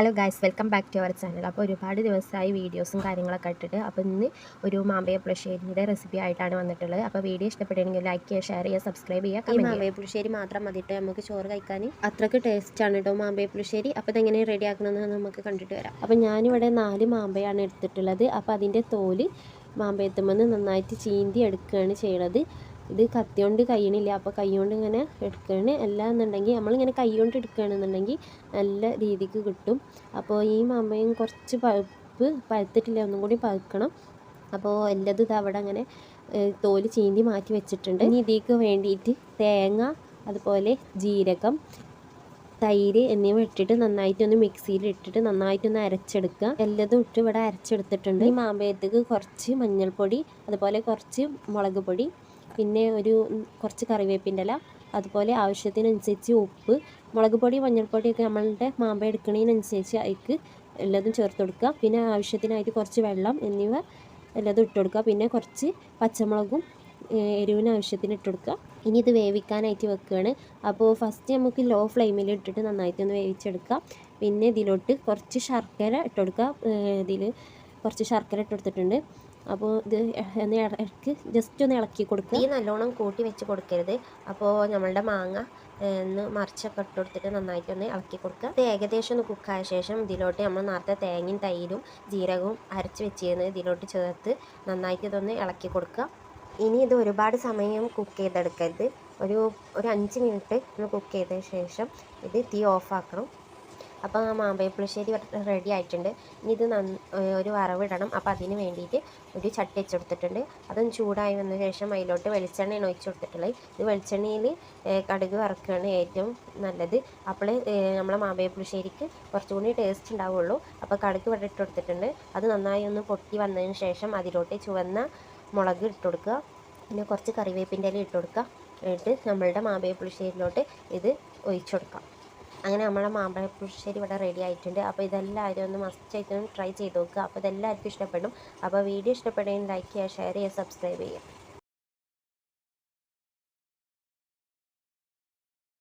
Hello guys welcome back to our channel അപ്പോൾ ഒരുപാട് ദിവസമായി വീഡിയോസും കാര്യങ്ങളൊക്കെ ഇട്ടിട്ട് അപ്പോൾ ഇന്ന് ഒരു മാമ്പയ പുളിശ്ശേരിയുടെ റെസിപ്പി ആയിട്ടാണ് വന്നിട്ടുള്ളത്. അപ്പോൾ വീഡിയോ ഇഷ്ടപ്പെട്ടെങ്കിൽ ലൈക്ക് ചെയ്യുക ഷെയർ ചെയ്യുക സബ്സ്ക്രൈബ് ചെയ്യുക ഈ. മാമ്പയ പുളിശ്ശേരി മാത്രം മതിയിട്ട് നമുക്ക് ചോറ് കഴിക്കാൻ അത്രയ്ക്ക് ടേസ്റ്റ് ആണ് കേട്ടോ മാമ്പയ പുളിശ്ശേരി. അപ്പോൾ ഇതെങ്ങനെ റെഡി ആക്കണമെന്ന് നമുക്ക് കണ്ടിട്ട് വരാം. അപ്പോൾ ഞാനിവിടെ നാല് മാമ്പയാണ് എടുത്തിട്ടുള്ളത്. അപ്പോൾ അതിന്റെ തോൽ മാമ്പയത്തുമെന്ന് നന്നായിട്ട് ചീന്തി എടുക്കുകയാണ് ചെയ്യണത്. ഇത് കത്തിയോണ്ട് കയ്യണില്ല അപ്പോൾ കൈകൊണ്ട് ഇങ്ങനെ എടുക്കുകയാണ് അല്ല എന്നുണ്ടെങ്കിൽ നമ്മളിങ്ങനെ കൈകൊണ്ട് എടുക്കുകയാണെന്നുണ്ടെങ്കിൽ നല്ല രീതിക്ക് കിട്ടും. അപ്പോൾ ഈ മാമ്പയം കുറച്ച് പഴുപ്പ് പഴുത്തിട്ടില്ല ഒന്നും കൂടി പഴുക്കണം. അപ്പോൾ എല്ലതും ഇത് അവിടെ അങ്ങനെ തോൽ ചീന്തി മാറ്റി വെച്ചിട്ടുണ്ട്. ഇനി ഇതിക്ക് വേണ്ടിയിട്ട് തേങ്ങ അതുപോലെ ജീരകം തൈര് എന്നിവ ഇട്ടിട്ട് നന്നായിട്ടൊന്ന് മിക്സിയിൽ ഇട്ടിട്ട് നന്നായിട്ടൊന്ന് അരച്ചെടുക്കുക. എല്ലതും ഇട്ട് ഇവിടെ അരച്ചെടുത്തിട്ടുണ്ട്. ഈ മാമ്പഴത്തേക്ക് കുറച്ച് മഞ്ഞൾപ്പൊടി അതുപോലെ കുറച്ച് മുളക് പൊടി പിന്നെ ഒരു കുറച്ച് കറിവേപ്പിന്റെ ഇല അതുപോലെ ആവശ്യത്തിനനുസരിച്ച് ഉപ്പ് മുളക് പൊടി മഞ്ഞൾപ്പൊടിയൊക്കെ നമ്മളുടെ മാമ്പ എടുക്കുന്നതിനനുസരിച്ച് അതിക്ക് എല്ലാതും ചേർത്ത് കൊടുക്കുക. പിന്നെ ആവശ്യത്തിനായിട്ട് കുറച്ച് വെള്ളം എന്നിവ എല്ലാതും ഇട്ട് കൊടുക്കുക. പിന്നെ കുറച്ച് പച്ചമുളകും എരിവിന് ആവശ്യത്തിന് ഇട്ട് കൊടുക്കുക. ഇനി ഇത് വേവിക്കാനായിട്ട് വെക്കുകയാണ്. അപ്പോൾ ഫസ്റ്റ് നമുക്ക് ലോ ഫ്ലെയിമിൽ ഇട്ടിട്ട് നന്നായിട്ട് ഒന്ന് വേവിച്ചെടുക്കാം പിന്നെ ഇതിലോട്ട് കുറച്ച് ശർക്കര ഇട്ട് കൊടുക്കുക. ഇതിൽ കുറച്ച് ശർക്കര ഇട്ട് കൊടുത്തിട്ടുണ്ട്. അപ്പോൾ ഇത് ഒന്ന് ഇടയ്ക്ക് ജസ്റ്റ് ഒന്ന് ഇളക്കി കൊടുക്കുക. ഈ നല്ലോണം കൂട്ടി വെച്ച് കൊടുക്കരുത്. അപ്പോൾ നമ്മളുടെ മാങ്ങ ഒന്ന് മറിച്ചൊക്കെ ഇട്ട് കൊടുത്തിട്ട് നന്നായിട്ടൊന്ന് ഇളക്കി കൊടുക്കുക. ഇത് ഏകദേശം ഒന്ന് കുക്കായ ശേഷം ഇതിലോട്ട് നമ്മൾ നേരത്തെ തേങ്ങയും തൈരും ജീരകവും അരച്ച് വെച്ചിരുന്നത് ഇതിലോട്ട് ചേർത്ത് നന്നായിട്ട് ഇതൊന്ന് ഇളക്കി കൊടുക്കുക. ഇനി ഇത് ഒരുപാട് സമയം കുക്ക് ചെയ്തെടുക്കരുത്. ഒരു ഒരു അഞ്ച് മിനിറ്റ് ഒന്ന് കുക്ക് ചെയ്ത ശേഷം ഇത് തീ ഓഫാക്കണം അപ്പോൾ ആ മാമ്പഴപ്പുളിശ്ശേരി റെഡി ആയിട്ടുണ്ട്. ഇനി ഇത് നന്ന ഒരു വറവിടണം. അപ്പോൾ അതിന് വേണ്ടിയിട്ട് ഒരു ചട്ടി വെച്ചെടുത്തിട്ടുണ്ട്. അതും ചൂടായി വന്ന ശേഷം അതിലോട്ട് വെളിച്ചെണ്ണയാണ് ഒഴിച്ചു കൊടുത്തിട്ടുള്ളത്. ഇത് വെളിച്ചെണ്ണയിൽ കടുക് വറക്കുകയാണ് ഏറ്റവും നല്ലത്. അപ്പോൾ നമ്മളെ മാമ്പഴപ്പുളിശ്ശേരിക്ക് കുറച്ചുകൂടി ടേസ്റ്റ് ഉണ്ടാവുള്ളൂ. അപ്പോൾ കടുക് ഇവിടെ ഇട്ട് കൊടുത്തിട്ടുണ്ട്. അത് നന്നായി ഒന്ന് പൊട്ടി വന്നതിന് ശേഷം അതിലോട്ട് ചുവന്ന മുളക് ഇട്ട് കൊടുക്കുക. പിന്നെ കുറച്ച് കറിവേപ്പിന്റെ ഇല ഇട്ട് കൊടുക്കുക. എന്നിട്ട് നമ്മളുടെ മാമ്പഴപ്പുളിശ്ശേരിയിലോട്ട് ഇത് ഒഴിച്ചു കൊടുക്കാം. അങ്ങനെ നമ്മുടെ മാമ്പഴ പുളിശ്ശേരി ഇവിടെ റെഡി ആയിട്ടുണ്ട്. അപ്പോൾ ഇതെല്ലാവരും ഒന്ന് മസ്റ്റ് മസ്റ്റായിട്ട് ട്രൈ ചെയ്ത് നോക്കുക. അപ്പോൾ ഇതെല്ലാവർക്കും ഇഷ്ടപ്പെടും. അപ്പോൾ വീഡിയോ ഇഷ്ടപ്പെടുകയും ലൈക്ക് ചെയ്യുക ഷെയർ ചെയ്യുക സബ്സ്ക്രൈബ് ചെയ്യുക.